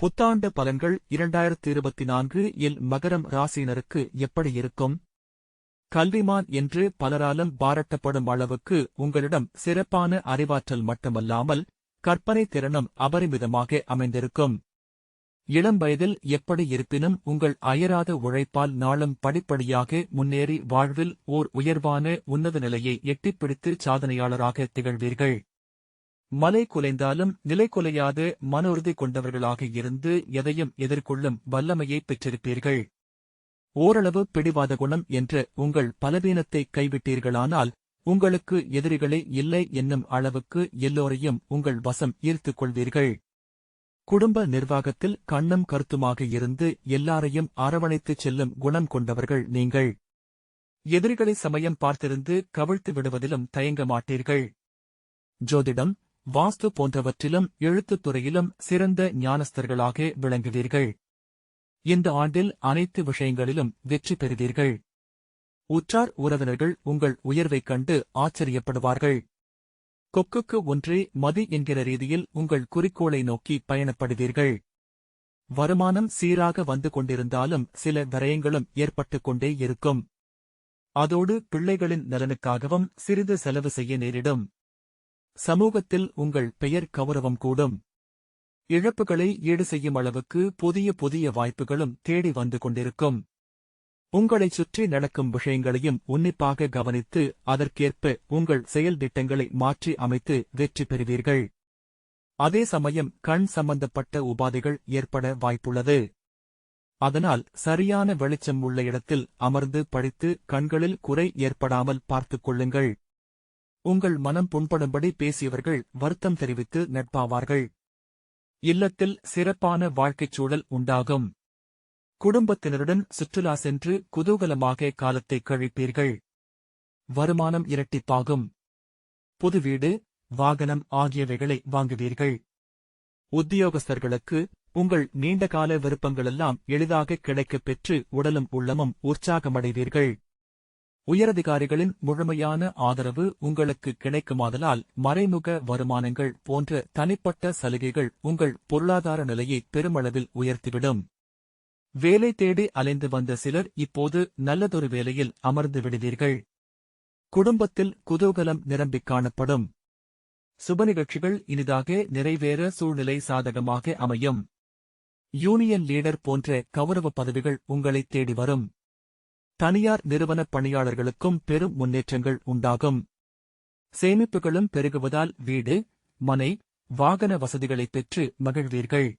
புத்தாண்டு பலன்கள் இரண்டாயிரத்து இருபத்தி நான்கு இல் மகரம் ராசியினருக்கு எப்படி இருக்கும்? கல்விமான் என்று பலராலும் பாராட்டப்படும் அளவுக்கு உங்களிடம் சிறப்பான அறிவாற்றல் மட்டுமல்லாமல் கற்பனை திறனும் அபரிமிதமாக அமைந்திருக்கும். இளம் வயதில் எப்படி இருப்பினும் உங்கள் அயராத உழைப்பால் நாளும் படிப்படியாக முன்னேறி வாழ்வில் ஓர் உயர்வான உன்னத நிலையை எட்டிப்பிடித்து சாதனையாளராக திகழ்வீர்கள். மலை குலைந்தாலும் நிலை குலையாது மன உறுதி கொண்டவர்களாக இருந்து எதையும் எதிர்கொள்ளும் வல்லமையை பெற்றிருப்பீர்கள். ஓரளவு பிடிவாத குணம் என்று உங்கள் பலவீனத்தை கைவிட்டீர்களானால் உங்களுக்கு எதிரிகளே இல்லை என்னும் அளவுக்கு எல்லோரையும் உங்கள் வசம் ஈர்த்துக் கொள்வீர்கள். குடும்ப நிர்வாகத்தில் கண்ணும் கருத்துமாக இருந்து எல்லாரையும் அரவணைத்துச் செல்லும் குணம் கொண்டவர்கள் நீங்கள். எதிரிகளை சமயம் பார்த்திருந்து கவிழ்த்து விடுவதிலும் தயங்க மாட்டீர்கள். ஜோதிடம் வாஸ்து போன்றவற்றிலும் எழுத்துத்துறையிலும் சிறந்த ஞானஸ்தர்களாக விளங்குவீர்கள். இந்த ஆண்டில் அனைத்து விஷயங்களிலும் வெற்றி பெறுவீர்கள். உற்றார் உறவினர்கள் உங்கள் உயர்வைக் கண்டு ஆச்சரியப்படுவார்கள். கொக்குக்கு ஒன்றே மதி என்கிற ரீதியில் உங்கள் குறிக்கோளை நோக்கி பயணப்படுவீர்கள். வருமானம் சீராக வந்து கொண்டிருந்தாலும் சில விரயங்களும் ஏற்பட்டுக் கொண்டே இருக்கும். அதோடு பிள்ளைகளின் நலனுக்காகவும் சிறிது செலவு செய்ய நேரிடும். சமூகத்தில் உங்கள் பெயர் கௌரவம் கூடும். இழப்புகளை ஈடு செய்யும் அளவுக்கு புதிய புதிய வாய்ப்புகளும் தேடி வந்து கொண்டிருக்கும். உங்களைச் சுற்றி நடக்கும் விஷயங்களையும் உன்னிப்பாக கவனித்து அதற்கேற்ப உங்கள் செயல் திட்டங்களை மாற்றி அமைத்து வெற்றி பெறுவீர்கள். அதே சமயம் கண் சம்பந்தப்பட்ட உபாதைகள் ஏற்பட வாய்ப்புள்ளது. அதனால் சரியான வெளிச்சம் உள்ள இடத்தில் அமர்ந்து படித்து கண்களில் குறை ஏற்படாமல் பார்த்துக் கொள்ளுங்கள். உங்கள் மனம் புண்படும்படி பேசியவர்கள் வருத்தம் தெரிவித்து நட்பாவார்கள். இல்லத்தில் சிறப்பான வாழ்க்கைச் சூழல் உண்டாகும். குடும்பத்தினருடன் சுற்றுலா சென்று குதூகலமாக காலத்தை கழிப்பீர்கள். வருமானம் இரட்டிப்பாகும். புது வீடு வாகனம் ஆகியவைகளை வாங்குவீர்கள். உத்தியோகஸ்தர்களுக்கு உங்கள் நீண்டகால விருப்பங்களெல்லாம் எளிதாக கிடைக்கப் பெற்று உடலும் உள்ளமும் உற்சாகமடைவீர்கள். உயரதிகாரிகளின் முழுமையான ஆதரவு உங்களுக்கு கிடைக்குமாதலால் மறைமுக வருமானங்கள் போன்ற தனிப்பட்ட சலுகைகள் உங்கள் பொருளாதார நிலையை பெருமளவில் உயர்த்திவிடும். வேலை தேடி அலைந்து வந்த சிலர் இப்போது நல்லதொரு வேலையில் அமர்ந்து விடுவீர்கள். குடும்பத்தில் குதூகலம் நிரம்பிக் காணப்படும். சுப நிகழ்ச்சிகள் இனிதாக நிறைவேற சூழ்நிலை சாதகமாக அமையும். யூனியன் லீடர் போன்ற கௌரவ பதவிகள் உங்களை தேடி வரும். தனியார் நிறுவன பணியாளர்களுக்கும் பெரும் முன்னேற்றங்கள் உண்டாகும். சேமிப்புகளும் பெருகுவதால் வீடு மனை வாகன வசதிகளைப் பெற்று மகிழ்வீர்கள்.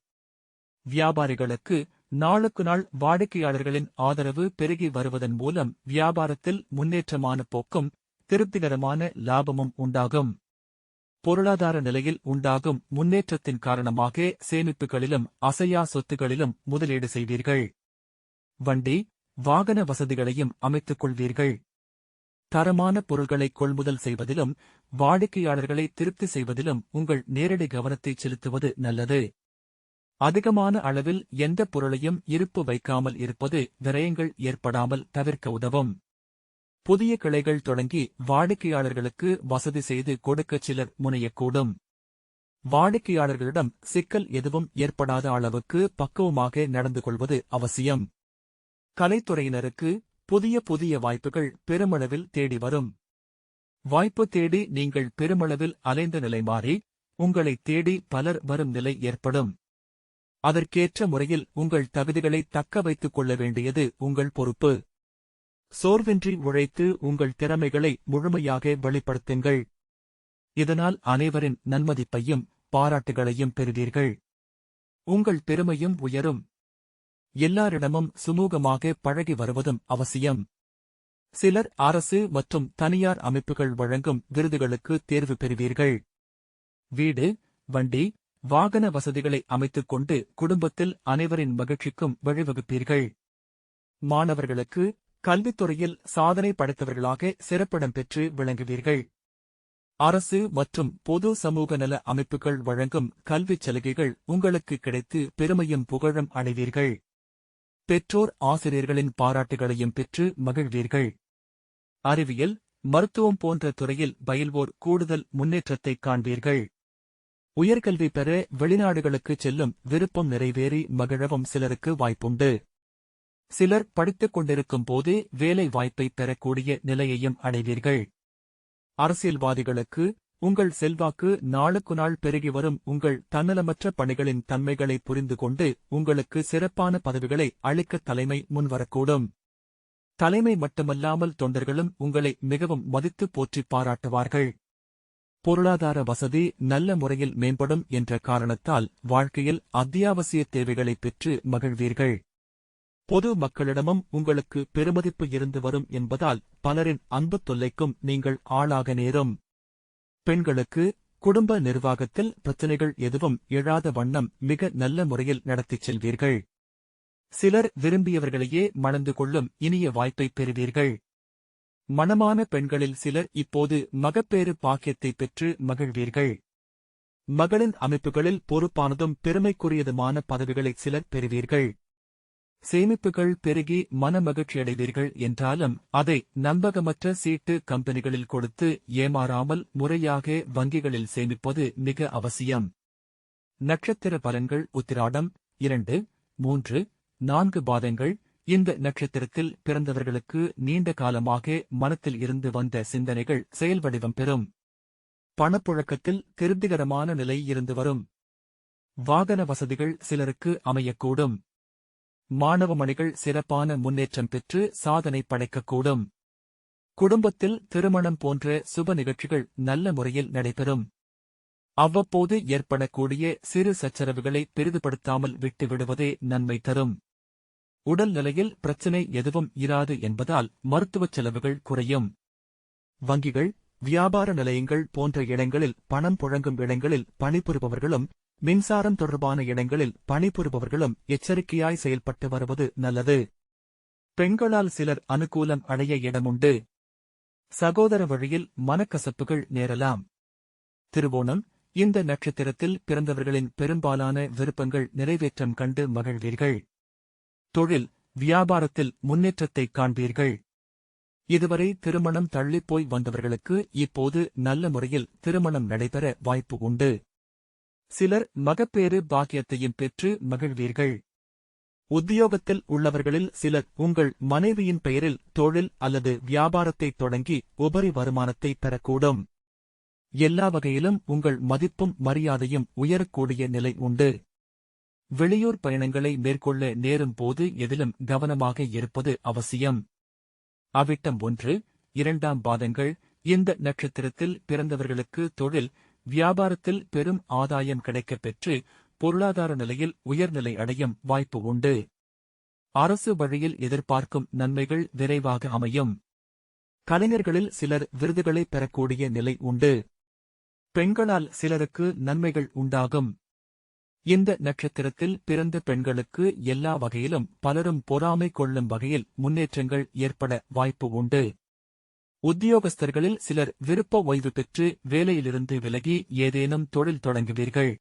வியாபாரிகளுக்கு நாளுக்கு நாள் வாடிக்கையாளர்களின் ஆதரவு பெருகி வருவதன் மூலம் வியாபாரத்தில் முன்னேற்றமான போக்கும் திருப்திகரமான லாபமும் உண்டாகும். பொருளாதார நிலையில் உண்டாகும் முன்னேற்றத்தின் காரணமாக சேமிப்புகளிலும் அசையா சொத்துகளிலும் முதலீடு செய்வீர்கள். வண்டி வாகன வசதிகளையும் அமைத்துக் கொள்வீர்கள். தரமான பொருள்களை கொள்முதல் செய்வதிலும் வாடிக்கையாளர்களை திருப்தி செய்வதிலும் உங்கள் நேரடி கவனத்தை செலுத்துவது நல்லது. அதிகமான அளவில் எந்த பொருளையும் இருப்பு வைக்காமல் இருப்பது விரயங்கள் ஏற்படாமல் தவிர்க்க உதவும். புதிய கிளைகள் தொடங்கி வாடிக்கையாளர்களுக்கு வசதி செய்து கொடுக்க சிலர் முனையக்கூடும். வாடிக்கையாளர்களிடம் சிக்கல் எதுவும் ஏற்படாத அளவுக்கு பக்குவமாக நடந்து கொள்வது அவசியம். கலைத்துறையினருக்கு புதிய புதிய வாய்ப்புகள் பெருமளவில் தேடி வரும். வாய்ப்பு தேடி நீங்கள் பெருமளவில் அலைந்த நிலை மாறி உங்களை தேடி பலர் வரும் நிலை ஏற்படும். அதற்கேற்ற முறையில் உங்கள் தகுதிகளை தக்க வைத்துக் கொள்ள வேண்டியது உங்கள் பொறுப்பு. சோர்வின்றி உழைத்து உங்கள் திறமைகளை முழுமையாக வெளிப்படுத்துங்கள். இதனால் அனைவரின் நன்மதிப்பையும் பாராட்டுகளையும் பெறுவீர்கள். உங்கள் பெருமையும் உயரும். எல்லாரிடமும் சுமூகமாக பழகி வருவதும் அவசியம். சிலர் அரசு மற்றும் தனியார் அமைப்புகள் வழங்கும் விருதுகளுக்கு தேர்வு பெறுவீர்கள். வீடு வண்டி வாகன வசதிகளை அமைத்துக் கொண்டு குடும்பத்தில் அனைவரின் மகிழ்ச்சிக்கும் வழிவகுப்பீர்கள். மாணவர்களுக்கு கல்வித்துறையில் சாதனை படைத்தவர்களாக சிறப்பிடம் பெற்று விளங்குவீர்கள். அரசு மற்றும் பொது சமூக நல அமைப்புகள் வழங்கும் கல்விச் சலுகைகள் உங்களுக்கு கிடைத்து பெருமையும் புகழும் அடைவீர்கள். பெற்றோர் ஆசிரியர்களின் பாராட்டுகளையும் பெற்று மகிழ்வீர்கள். அறிவியல் மருத்துவம் போன்ற துறையில் பயில்வோர் கூடுதல் முன்னேற்றத்தைக் காண்பீர்கள். உயர்கல்வி பெற வெளிநாடுகளுக்கு செல்லும் விருப்பம் நிறைவேறி மகிழவும் சிலருக்கு வாய்ப்புண்டு. சிலர் படித்துக் கொண்டிருக்கும் போதே வேலை வாய்ப்பை பெறக்கூடிய நிலையையும் அடைவீர்கள். அரசியல்வாதிகளுக்கு உங்கள் செல்வாக்கு நாளுக்கு நாள் பெருகி வரும். உங்கள் தன்னலமற்ற பணிகளின் தன்மைகளை புரிந்து கொண்டு உங்களுக்கு சிறப்பான பதவிகளை அளிக்க தலைமை முன்வரக்கூடும் தலைமை மட்டுமல்லாமல் தொண்டர்களும் உங்களை மிகவும் மதித்து போற்றி பாராட்டுவார்கள். பொருளாதார வசதி நல்ல முறையில் மேம்படும் என்ற காரணத்தால் வாழ்க்கையில் அத்தியாவசிய தேவைகளை பெற்று மகிழ்வீர்கள். பொது மக்களிடமும் உங்களுக்கு பெருமதிப்பு இருந்து வரும் என்பதால் பலரின் அன்புத் தொல்லைக்கும் நீங்கள் ஆளாக நேரும். பெண்களுக்கு குடும்ப நிர்வாகத்தில் பிரச்சனைகள் எதுவும் எழாத வண்ணம் மிக நல்ல முறையில் நடத்திச் செல்வீர்கள். சிலர் விரும்பியவர்களையே மணந்து கொள்ளும் இனிய வாய்ப்பை பெறுவீர்கள். மணமான பெண்களில் சிலர் இப்போது மகப்பேறு பாக்கியத்தை பெற்று மகிழ்வீர்கள். மகளின் அமைப்புகளில் பொறுப்பானதும் பெருமைக்குரியதுமான பதவிகளை சிலர் பெறுவீர்கள். சேமிப்புகள் பெருகி மனமகிழ்ச்சியடைவீர்கள் என்றாலும் அதை நம்பகமற்ற சீட்டு கம்பெனிகளில் கொடுத்து ஏமாறாமல் முறையாக வங்கிகளில் சேமிப்பது மிக அவசியம். நட்சத்திர பலன்கள் உத்திராடம் இரண்டு மூன்று நான்கு பாதங்கள். இந்த நட்சத்திரத்தில் பிறந்தவர்களுக்கு நீண்ட காலமாக மனத்தில் இருந்து வந்த சிந்தனைகள் செயல்வடிவம் பெறும். பணப்புழக்கத்தில் திருப்திகரமான நிலை இருந்து வரும். வாகன வசதிகள் சிலருக்கு அமையக்கூடும். மாணவமணிகள் சிறப்பான முன்னேற்றம் பெற்று சாதனை படைக்கக்கூடும். குடும்பத்தில் திருமணம் போன்ற சுப நிகழ்ச்சிகள் நல்ல முறையில் நடைபெறும். அவ்வப்போது ஏற்படக்கூடிய சிறு சச்சரவுகளை பெரிதுபடுத்தாமல் விட்டுவிடுவதே நன்மை தரும். உடல் நிலையில் பிரச்சினை எதுவும் இராது என்பதால் மருத்துவச் செலவுகள் குறையும். வங்கிகள் வியாபார நிலையங்கள் போன்ற இடங்களில் பணம் புழங்கும் இடங்களில் பணிபுரிபவர்களும் மின்சாரம் தொடர்பான இடங்களில் பணிபுரிபவர்களும் எச்சரிக்கையாய் செயல்பட்டு வருவது நல்லது. பெண்களால் சிலர் அனுகூலம் அடைய இடமுண்டு. சகோதர வழியில் மனக்கசப்புகள் நேரலாம். திருவோணம் இந்த நட்சத்திரத்தில் பிறந்தவர்களின் பெரும்பாலான விருப்பங்கள் நிறைவேற்றம் கண்டு மகிழ்வீர்கள். தொழில் வியாபாரத்தில் முன்னேற்றத்தைக் காண்பீர்கள். இதுவரை திருமணம் தள்ளிப்போய் வந்தவர்களுக்கு இப்போது நல்ல முறையில் திருமணம் நடைபெற வாய்ப்பு உண்டு. சிலர் மகப்பேறு பாக்கியத்தையும் பெற்று மகிழ்வீர்கள். உத்தியோகத்தில் உள்ளவர்களில் சிலர் உங்கள் மனைவியின் பெயரில் தொழில் அல்லது வியாபாரத்தை தொடங்கி உபரி வருமானத்தை பெறக்கூடும். எல்லா வகையிலும் உங்கள் மதிப்பும் மரியாதையும் உயரக்கூடிய நிலை உண்டு. வெளியூர் பயணங்களை மேற்கொள்ள நேரும் போது எதிலும் கவனமாக இருப்பது அவசியம். அவிட்டம் ஒன்று இரண்டாம் பாதங்கள் இந்த நட்சத்திரத்தில் பிறந்தவர்களுக்கு தொழில் வியாபாரத்தில் பெரும் ஆதாயம் கிடைக்கப் பெற்று பொருளாதார நிலையில் உயர்நிலை அடையும் வாய்ப்பு உண்டு. அரசு வழியில் எதிர்பார்க்கும் நன்மைகள் விரைவாக அமையும். கலைஞர்களில் சிலர் விருதுகளை பெறக்கூடிய நிலை உண்டு. பெண்களால் சிலருக்கு நன்மைகள் உண்டாகும். இந்த நட்சத்திரத்தில் பிறந்த பெண்களுக்கு எல்லா வகையிலும் பலரும் பொறாமை கொள்ளும் வகையில் முன்னேற்றங்கள் ஏற்பட வாய்ப்பு உண்டு. உத்தியோகஸ்தர்களில் சிலர் விருப்ப ஓய்வு பெற்று வேலையிலிருந்து விலகி ஏதேனும் தொழில் தொடங்குவீர்கள்.